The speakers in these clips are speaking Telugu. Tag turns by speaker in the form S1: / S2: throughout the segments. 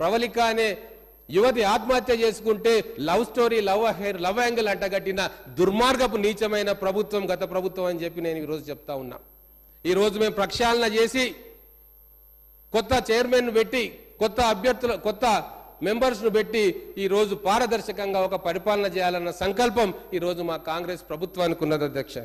S1: ప్రవళిక అనే యువతి ఆత్మహత్య చేసుకుంటే లవ్ స్టోరీ లవ్ హెయిర్ లవ్ యాంగిల్ అంటగట్టిన దుర్మార్గపు నీచమైన ప్రభుత్వం గత ప్రభుత్వం అని చెప్పి నేను ఈరోజు చెప్తా ఉన్నా. ఈరోజు మేము ప్రక్షాళన చేసి కొత్త చైర్మన్ పెట్టి కొత్త అభ్యర్థుల కొత్త మెంబర్స్ను పెట్టి ఈ రోజు పారదర్శకంగా ఒక పరిపాలన చేయాలన్న సంకల్పం ఈ రోజు మా కాంగ్రెస్ ప్రభుత్వానికి ఉన్నది అధ్యక్ష.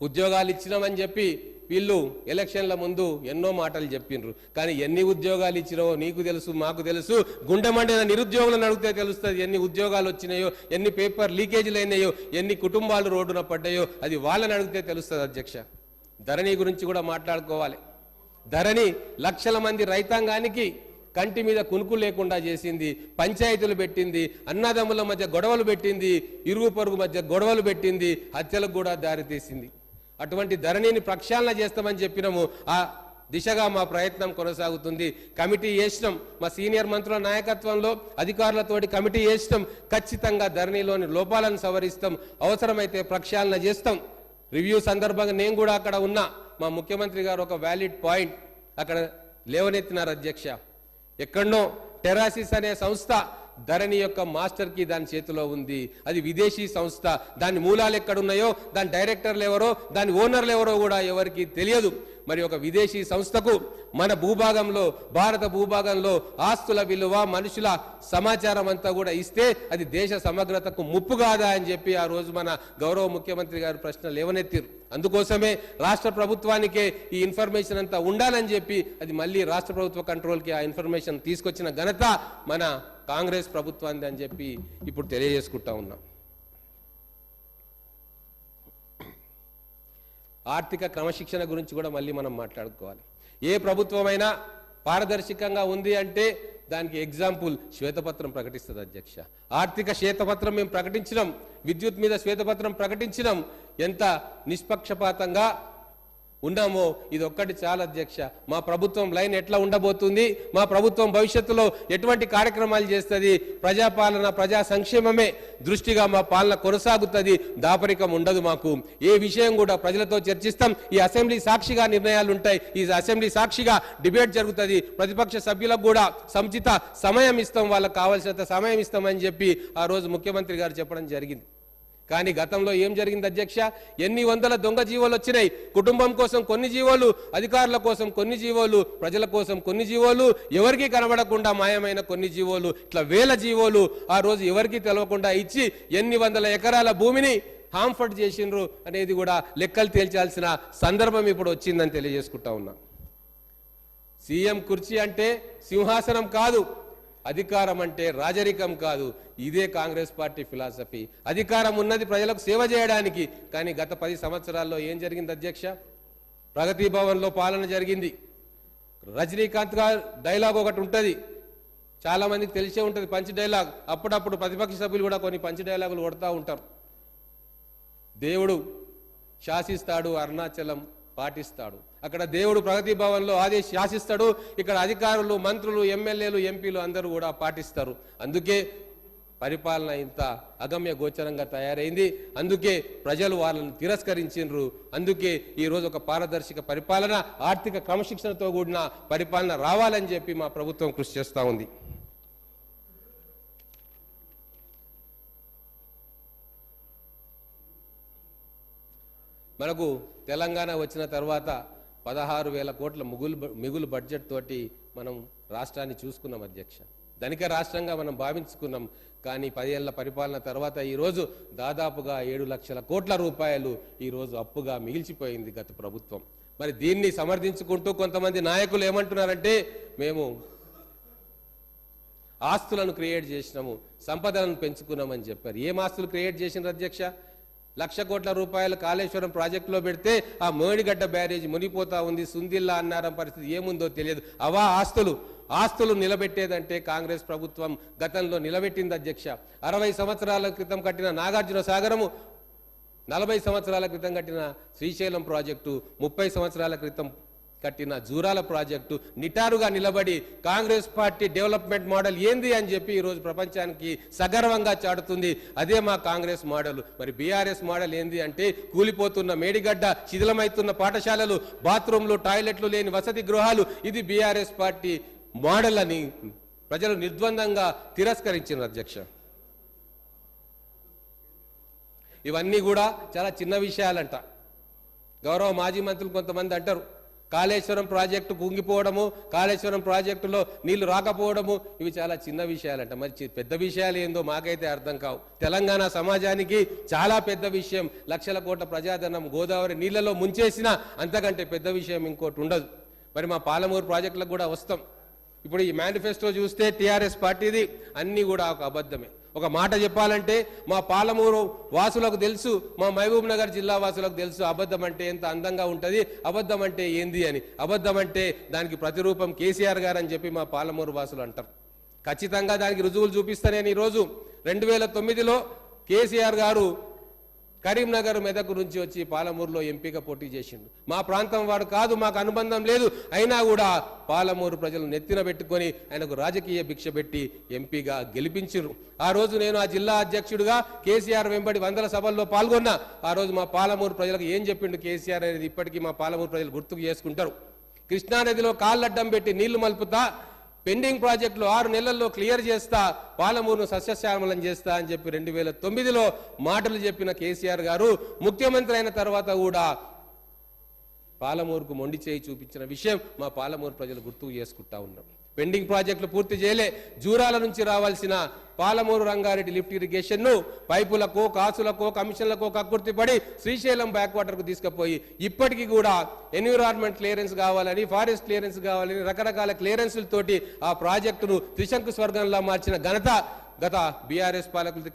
S1: ఉద్యోగాలు ఇచ్చినామని చెప్పి వీళ్ళు ఎలక్షన్ల ముందు ఎన్నో మాటలు చెప్పిండ్రు. కానీ ఎన్ని ఉద్యోగాలు ఇచ్చినావో నీకు తెలుసు మాకు తెలుసు. గుండెమండిన నిరుద్యోగులను అడిగితే తెలుస్తుంది ఎన్ని ఉద్యోగాలు వచ్చినాయో ఎన్ని పేపర్ లీకేజీలు అయినాయో ఎన్ని కుటుంబాలు రోడ్డున పడ్డాయో అది వాళ్ళని అడిగితే తెలుస్తుంది అధ్యక్ష. ధరణి గురించి కూడా మాట్లాడుకోవాలి. ధరణి లక్షల మంది రైతాంగానికి కంటి మీద కునుకు లేకుండా చేసింది పంచాయతీలు పెట్టింది అన్నదమ్ముల మధ్య గొడవలు పెట్టింది ఇరుగు పొరుగు మధ్య గొడవలు పెట్టింది హత్యలకు కూడా దారితీసింది. అటువంటి ధరణిని ప్రక్షాళన చేస్తామని చెప్పినాము ఆ దిశగా మా ప్రయత్నం కొనసాగుతుంది. కమిటీ వేసినాం మా సీనియర్ మంత్రుల నాయకత్వంలో అధికారులతోటి కమిటీ వేసినాం ఖచ్చితంగా ధరణిలోని లోపాలను సవరిస్తాం. అవసరమైతే ప్రక్షాళన చేస్తాం. రివ్యూ సందర్భంగా నేను కూడా అక్కడ ఉన్నా. మా ముఖ్యమంత్రి గారు ఒక వ్యాలిడ్ పాయింట్ అక్కడ లేవనెత్తినారు అధ్యక్ష. ఎక్కడనో టెరాసిస్ అనే సంస్థ ధరణి యొక్క మాస్టర్కి దాని చేతిలో ఉంది. అది విదేశీ సంస్థ. దాని మూలాలు ఎక్కడున్నాయో దాని డైరెక్టర్లు ఎవరో దాని ఓనర్లు ఎవరో కూడా ఎవరికి తెలియదు. మరి ఒక విదేశీ సంస్థకు మన భూభాగంలో భారత భూభాగంలో ఆస్తుల విలువ మనుషుల సమాచారం అంతా కూడా ఇస్తే అది దేశ సమగ్రతకు ముప్పు కాదా అని చెప్పి ఆ రోజు మన గౌరవ ముఖ్యమంత్రి గారు ప్రశ్న లేవనెత్తిరు. అందుకోసమే రాష్ట్ర ప్రభుత్వానికే ఈ ఇన్ఫర్మేషన్ అంతా ఉండాలని చెప్పి అది మళ్ళీ రాష్ట్ర ప్రభుత్వ కంట్రోల్కి ఆ ఇన్ఫర్మేషన్ తీసుకొచ్చిన ఘనత మన కాంగ్రెస్ ప్రభుత్వాన్ని అని చెప్పి ఇప్పుడు తెలియజేసుకుంటా ఉన్నాం. ఆర్థిక క్రమశిక్షణ గురించి కూడా మళ్ళీ మనం మాట్లాడుకోవాలి. ఏ ప్రభుత్వమైనా పారదర్శకంగా ఉంది అంటే దానికి ఎగ్జాంపుల్ శ్వేతపత్రం ప్రకటిస్తుంది అధ్యక్ష. ఆర్థిక శ్వేతపత్రం మేము ప్రకటించినాం. విద్యుత్ మీద శ్వేతపత్రం ప్రకటించినాం. ఎంత నిష్పక్షపాతంగా ఉన్నామో ఇది ఒక్కటి చాలా అధ్యక్ష. మా ప్రభుత్వం లైన్ ఎట్లా ఉండబోతుంది? మా ప్రభుత్వం భవిష్యత్తులో ఎటువంటి కార్యక్రమాలు చేస్తుంది? ప్రజాపాలన ప్రజా సంక్షేమమే దృష్టిగా మా పాలన కొనసాగుతుంది. దాపరికం ఉండదు మాకు. ఏ విషయం కూడా ప్రజలతో చర్చిస్తాం. ఈ అసెంబ్లీ సాక్షిగా నిర్ణయాలు ఉంటాయి ఈ అసెంబ్లీ సాక్షిగా డిబేట్ జరుగుతుంది. ప్రతిపక్ష సభ్యులకు కూడా సముచిత సమయం ఇస్తాం. వాళ్ళకి కావాల్సినంత సమయం ఇస్తామని చెప్పి ఆ రోజు ముఖ్యమంత్రి గారు చెప్పడం జరిగింది. కానీ గతంలో ఏం జరిగింది అధ్యక్ష? ఎన్ని వందల దొంగ జీవోలు వచ్చినాయి? కుటుంబం కోసం కొన్ని జీవోలు అధికారుల కోసం కొన్ని జీవోలు ప్రజల కోసం కొన్ని జీవోలు ఎవరికీ కనబడకుండా మాయమైన కొన్ని జీవోలు ఇట్లా వేల జీవోలు ఆ రోజు ఎవరికీ తెలవకుండా ఇచ్చి ఎన్ని వందల ఎకరాల భూమిని హాంఫర్ట్ చేసిండ్రు అనేది కూడా లెక్కలు తేల్చాల్సిన సందర్భం ఇప్పుడు వచ్చిందని తెలియజేసుకుంటా ఉన్నా. సీఎం కుర్చీ అంటే సింహాసనం కాదు. అధికారం అంటే రాజరికం కాదు. ఇదే కాంగ్రెస్ పార్టీ ఫిలాసఫీ. అధికారం ఉన్నది ప్రజలకు సేవ చేయడానికి. కానీ గత పది సంవత్సరాల్లో ఏం జరిగింది అధ్యక్ష? ప్రగతి భవన్లో పాలన జరిగింది. రజనీకాంత్ గారు డైలాగ్ ఒకటి ఉంటుంది. చాలామందికి తెలిసే ఉంటుంది పంచి డైలాగ్. అప్పుడప్పుడు ప్రతిపక్ష సభ్యులు కూడా కొన్ని పంచి డైలాగులు కొడతా ఉంటారు. దేవుడు శాసిస్తాడు అరుణాచలం పాటిస్తాడు. అక్కడ దేవుడు ప్రగతి భవన్లో ఆదేశ శాసిస్తాడు ఇక్కడ అధికారులు మంత్రులు ఎమ్మెల్యేలు ఎంపీలు అందరూ కూడా పాటిస్తారు. అందుకే పరిపాలన ఇంత అగమ్య గోచరంగా తయారైంది. అందుకే ప్రజలు వాళ్ళని తిరస్కరించిండ్రు. అందుకే ఈరోజు ఒక పారదర్శక పరిపాలన ఆర్థిక క్రమశిక్షణతో కూడిన పరిపాలన రావాలని చెప్పి మా ప్రభుత్వం కృషి చేస్తూ ఉంది. మనకు తెలంగాణ వచ్చిన తర్వాత పదహారు వేల కోట్ల ముగులు మిగులు బడ్జెట్ తోటి మనం రాష్ట్రాన్ని చూసుకున్నాం అధ్యక్ష. ధనిక రాష్ట్రంగా మనం భావించుకున్నాం. కానీ పదేళ్ళ పరిపాలన తర్వాత ఈరోజు దాదాపుగా ఏడు లక్షల కోట్ల రూపాయలు ఈరోజు అప్పుగా మిగిల్చిపోయింది గత ప్రభుత్వం. మరి దీన్ని సమర్థించుకుంటూ కొంతమంది నాయకులు ఏమంటున్నారంటే మేము ఆస్తులను క్రియేట్ చేసినాము సంపదలను పెంచుకున్నామని చెప్పారు. ఏం ఆస్తులు క్రియేట్ చేసిన అధ్యక్ష? లక్ష కోట్ల రూపాయలు కాళేశ్వరం ప్రాజెక్టులో పెడితే ఆ మోడిగడ్డ బ్యారేజ్ మునిపోతా ఉంది సుందిల్లా అన్నారం పరిస్థితి ఏముందో తెలియదు. అవా ఆస్తులు? ఆస్తులు నిలబెట్టేదంటే కాంగ్రెస్ ప్రభుత్వం గతంలో నిలబెట్టింది అధ్యక్ష. అరవై సంవత్సరాల క్రితం కట్టిన నాగార్జున సాగరము నలభై సంవత్సరాల క్రితం కట్టిన శ్రీశైలం ప్రాజెక్టు ముప్పై సంవత్సరాల క్రితం కట్టిన జూరాల ప్రాజెక్టు నిటారుగా నిలబడి కాంగ్రెస్ పార్టీ డెవలప్మెంట్ మోడల్ ఏంది అని చెప్పి ఈరోజు ప్రపంచానికి సగర్వంగా చాటుతుంది. అదే మా కాంగ్రెస్ మోడల్. మరి బీఆర్ఎస్ మోడల్ ఏంది అంటే కూలిపోతున్న మేడిగడ్డ శిథిలమవుతున్న పాఠశాలలు బాత్రూంలు టాయిలెట్లు లేని వసతి గృహాలు. ఇది బీఆర్ఎస్ పార్టీ మోడల్ అని ప్రజలు నిర్ద్వందంగా తిరస్కరించిన అధ్యక్ష. ఇవన్నీ కూడా చాలా చిన్న విషయాలంట. గౌరవ మాజీ మంత్రులు కొంతమంది అంటారు కాళేశ్వరం ప్రాజెక్టు కుంగిపోవడము కాళేశ్వరం ప్రాజెక్టులో నీళ్ళు రాకపోవడము ఇవి చాలా చిన్న విషయాలంట. మరి పెద్ద విషయాలు ఏందో మాకైతే అర్థం కావు. తెలంగాణ సమాజానికి చాలా పెద్ద విషయం. లక్షల కోట్ల ప్రజాధనం గోదావరి నీళ్ళలో ముంచేసిన అంతకంటే పెద్ద విషయం ఇంకోటి ఉండదు. మరి మా పాలమూరు ప్రాజెక్టులకు కూడా వస్తాం. ఇప్పుడు ఈ మేనిఫెస్టో చూస్తే టీఆర్ఎస్ పార్టీది అన్నీ కూడా ఒక అబద్ధమే. ఒక మాట చెప్పాలంటే మా పాలమూరు వాసులకు తెలుసు మా మహబూబ్ నగర్ జిల్లా వాసులకు తెలుసు అబద్ధం అంటే ఎంత అందంగా ఉంటుంది అబద్ధం అంటే ఏంది అని. అబద్ధం అంటే దానికి ప్రతిరూపం కేసీఆర్ గారు అని చెప్పి మా పాలమూరు వాసులు అంటారు. ఖచ్చితంగా దానికి రుజువులు చూపిస్తా నేను ఈరోజు. రెండు వేల తొమ్మిదిలో కేసీఆర్ గారు కరీంనగర్ మెదక్ నుంచి వచ్చి పాలమూరులో ఎంపీగా పోటీ చేసిండు. మా ప్రాంతం వాడు కాదు మాకు అనుబంధం లేదు. అయినా కూడా పాలమూరు ప్రజలు నెత్తిన పెట్టుకొని ఆయనకు రాజకీయ భిక్ష పెట్టి ఎంపీగా గెలిపించారు ఆ రోజు నేను ఆ జిల్లా అధ్యక్షుడిగా కేసీఆర్ వెంబడి వందల సభల్లో పాల్గొన్నా. ఆ రోజు మా పాలమూరు ప్రజలకు ఏం చెప్పిండు కేసీఆర్ అనేది ఇప్పటికీ మా పాలమూరు ప్రజలు గుర్తుకు చేసుకుంటారు. కృష్ణానదిలో కాళ్ళడ్డం పెట్టి నీళ్ళు మలుపుతా పెండింగ్ ప్రాజెక్టులు ఆరు నెలల్లో క్లియర్ చేస్తా పాలమూరును సస్యశ్యామలం చేస్తా అని చెప్పి రెండు వేల తొమ్మిదిలో మాటలు చెప్పిన కేసీఆర్ గారు ముఖ్యమంత్రి అయిన తర్వాత కూడా పాలమూరుకు మొండి చేయి చూపించిన విషయం మా పాలమూరు ప్రజలు గుర్తుకు చేసుకుంటా ఉన్నాం. పెండింగ్ ప్రాజెక్టులు పూర్తి చేయలే. జూరాల నుంచి రావాల్సిన పాలమూరు రంగారెడ్డి లిఫ్ట్ ఇరిగేషన్ను పైపులకో కాసులకో కమిషన్లకో కక్కుర్తి పడి శ్రీశైలం బ్యాక్ వాటర్కు తీసుకుపోయి ఇప్పటికీ కూడా ఎన్విరాన్మెంట్ క్లియరెన్స్ కావాలని ఫారెస్ట్ క్లియరెన్స్ కావాలని రకరకాల క్లియరెన్సులతోటి ఆ ప్రాజెక్టును త్రిశంకు స్వర్గంలా మార్చిన ఘనత గత బీఆర్ఎస్ పాలకులది